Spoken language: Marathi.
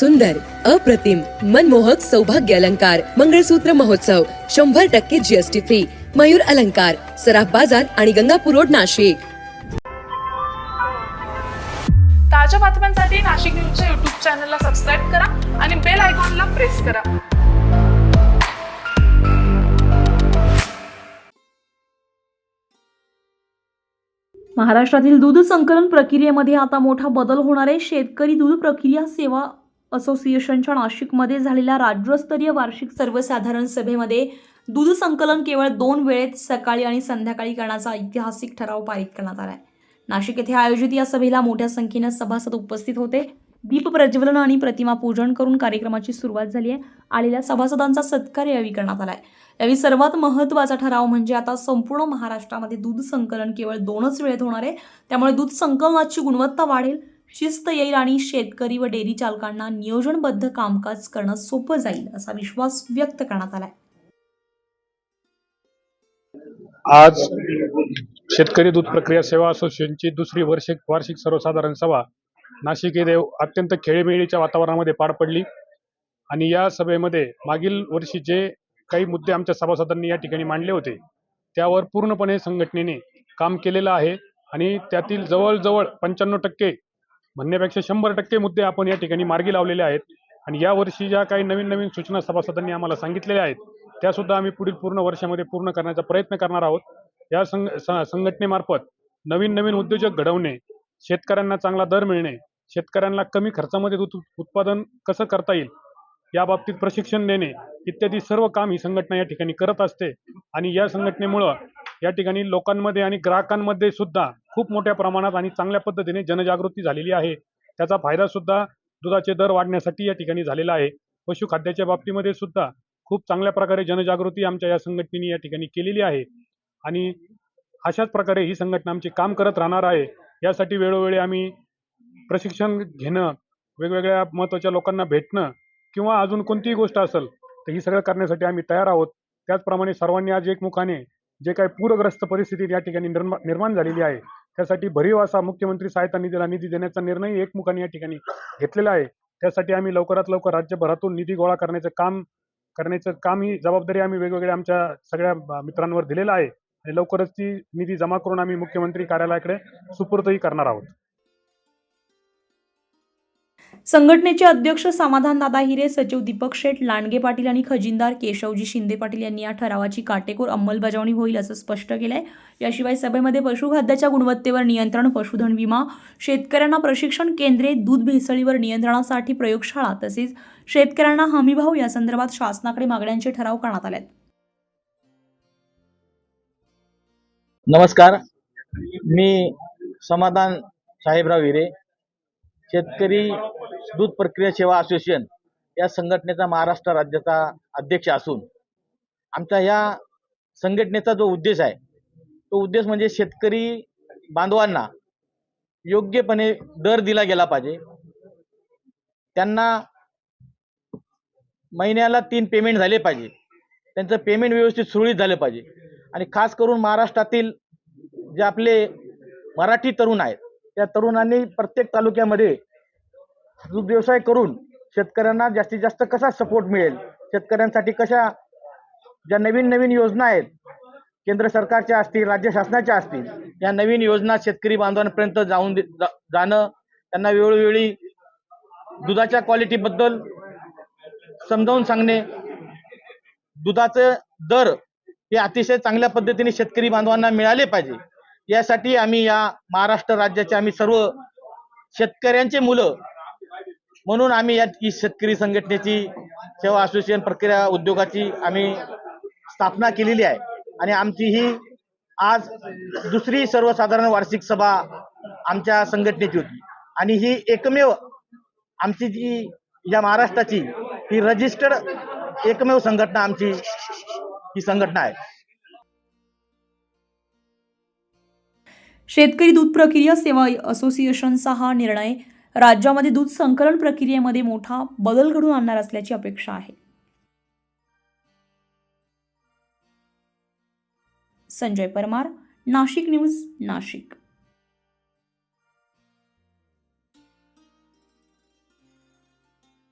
सुंदर अप्रतिम मनमोहक सौभाग्य अलंकार मंगळसूत्र महोत्सव शंभर टक्के जीएसटी फ्री मयूर अलंकार सराफ बाजार आणि गंगापूर रोड नाशिक. ताज्या बातम्यांसाठी नाशिक न्यूजच्या युट्यूब चॅनलला सबस्क्राईब करा आणि बेल आयकॉनला प्रेस करा. महाराष्ट्रातील दूध संकलन प्रक्रियेमध्ये आता मोठा बदल होणार आहे. शेतकरी दूध प्रक्रिया सेवा असोसिएशनच्या नाशिकमध्ये झालेल्या राज्यस्तरीय वार्षिक सर्वसाधारण सभेमध्ये दूध संकलन केवळ दोन वेळेत सकाळी आणि संध्याकाळी करण्याचा ऐतिहासिक ठराव पारित करण्यात आला आहे नाशिक येथे आयोजित या सभेला मोठ्या संख्येनं सभासद उपस्थित होते. दीप प्रज्वलन आणि प्रतिमा पूजन करून कार्यक्रमाची सुरुवात झाली आहे. आलेल्या सभासदांचा सत्कार यावेळी करण्यात आला आहे यावेळी सर्वात महत्त्वाचा ठराव म्हणजे आता संपूर्ण महाराष्ट्रामध्ये दूध संकलन केवळ दोनच वेळेत होणार आहे. त्यामुळे दूध संकलनाची गुणवत्ता वाढेल. शिस्त येईल आणि शेतकरी व डेअरी चालकांना नियोजनबद्ध कामकाज करणं सोपं जाईल असा विश्वास व्यक्त करण्यात आला आज शेतकरी दूध प्रक्रिया सेवा असोसिएशनची दुसरी वार्षिक वार्षिक सर्वसाधारण सभा नाशिक येथे अत्यंत खेळीमेळीच्या वातावरणामध्ये पार पडली आणि या सभेमध्ये मागील वर्षी जे काही मुद्दे आमच्या सभासदांनी या ठिकाणी मांडले होते त्यावर पूर्णपणे संघटनेने काम केलेलं आहे आणि त्यातील जवळजवळ पंच्याण्णव टक्के म्हणण्यापेक्षा शंभर टक्के मुद्दे आपण या ठिकाणी मार्गी लावलेले आहेत. आणि या वर्षी ज्या काही नवीन नवीन सूचना सभासदांनी आम्हाला सांगितलेल्या आहेत त्या सुद्धा आम्ही पुढील पूर्ण वर्षामध्ये पूर्ण करण्याचा प्रयत्न करणार आहोत. या संघ संघटनेमार्फत नवीन नवीन उद्योजक घडवणे शेतकऱ्यांना चांगला दर मिळणे शेतकऱ्यांना कमी खर्चामध्ये उत्पादन कसं करता येईल या बाबतीत प्रशिक्षण देणे इत्यादी सर्व काम ही संघटना या ठिकाणी करत असते. आणि या संघटनेमुळं या ठिकाणी लोकांमध्ये आणि ग्राहकांमध्ये सुद्धा खूप मोठ्या प्रमाणात आणि चांगल्या पद्धतीने जनजागृती झालेली आहे. त्याचा फायदा सुद्धा दुधाचे दर वाढण्यासाठी या ठिकाणी झालेला आहे. पशुखाद्याच्या बाबतीमध्ये सुद्धा खूप चांगल्या प्रकारे जनजागृती आमच्या या संघटनेने या ठिकाणी केलेली आहे. आणि अशाच प्रकारे ही संघटना आमची काम करत राहणार आहे. यासाठी वेळोवेळी आम्ही प्रशिक्षण घेणं वेगवेगळ्या महत्त्वाच्या लोकांना भेटणं किंवा अजून कोणतीही गोष्ट असेल तर ही सगळं करण्यासाठी आम्ही तयार आहोत. त्याचप्रमाणे सर्वांनी आज एकमुखाने जे काही पूरग्रस्त परिस्थिती या ठिकाणी निर्मा निर्माण झालेली आहे त्यासाठी भरीव असा मुख्यमंत्री सहायता निधीला निधी देण्याचा निर्णय एकमुखाने या ठिकाणी घेतलेला आहे. त्यासाठी आम्ही लवकरात लवकर राज्यभरातून निधी गोळा करण्याचं काम करण्याचं काम ही जबाबदारी आम्ही वेगवेगळ्या आमच्या सगळ्या मित्रांवर दिलेलं आहे. आणि लवकरच ती निधी जमा करून आम्ही मुख्यमंत्री कार्यालयाकडे सुपूर्दही करणार आहोत. संघटनेचे अध्यक्ष समाधान दादा हिरे सचिव दीपक शेठ लांडगे पाटील आणि खजिनदार केशवजी शिंदे पाटील यांनी या ठरावाची काटेकोर अंमलबजावणी होईल असं स्पष्ट केलंय. याशिवाय सभेमध्ये पशुखाद्याच्या गुणवत्तेवर नियंत्रण पशुधन विमा शेतकऱ्यांना प्रशिक्षण केंद्रे दूध भेसळीवर नियंत्रणासाठी प्रयोगशाळा तसेच शेतकऱ्यांना हमीभाव या संदर्भात शासनाकडे मागण्यांचे ठराव करण्यात आले नमस्कार. मी समाधान साहेबराव हिरे शेतकरी दूध प्रक्रिया सेवा असोसिएशन या संघटनेचा महाराष्ट्र राज्याचा अध्यक्ष असून आमचा ह्या संघटनेचा जो उद्देश आहे तो उद्देश म्हणजे शेतकरी बांधवांना योग्यपणे दर दिला गेला पाहिजे. त्यांना महिन्याला तीन पेमेंट झाले पाहिजे. त्यांचं पेमेंट व्यवस्थित सुरळीत झालं पाहिजे. आणि खास करून महाराष्ट्रातील जे आपले मराठी तरुण आहेत त्या तरुणांनी प्रत्येक तालुक्यामध्ये दूध व्यवसाय करून शेतकऱ्यांना जास्तीत जास्त कसा सपोर्ट मिळेल? शेतकऱ्यांसाठी कशा ज्या नवीन नवीन योजना आहेत केंद्र सरकारच्या असतील राज्य शासनाच्या असतील या नवीन योजना शेतकरी बांधवांपर्यंत जाऊन दे- जा- जाणं त्यांना वेळोवेळी दुधाच्या क्वालिटीबद्दल समजावून सांगणे दुधाचं दर हे अतिशय चांगल्या पद्धतीने शेतकरी बांधवांना मिळाले पाहिजे. यासाठी आम्ही या महाराष्ट्र राज्याचे आम्ही सर्व शेतकऱ्यांचे मुलं म्हणून आम्ही या शेतकरी संघटनेची सेवा असोसिएशन प्रक्रिया उद्योगाची आम्ही स्थापना केलेली आहे. आणि आमची ही आज दुसरी सर्वसाधारण वार्षिक सभा आमच्या संघटनेची होती. आणि ही एकमेव आमची जी या महाराष्ट्राची ही रजिस्टर्ड एकमेव संघटना आमची ही संघटना आहे. शेतकरी दूध प्रक्रिया सेवा असोसिएशनचा हा निर्णय राज्यामध्ये दूध संकलन प्रक्रियेमध्ये मोठा बदल घडून आणणार असल्याची अपेक्षा आहे. संजय परमार नाशिक न्यूज नाशिक.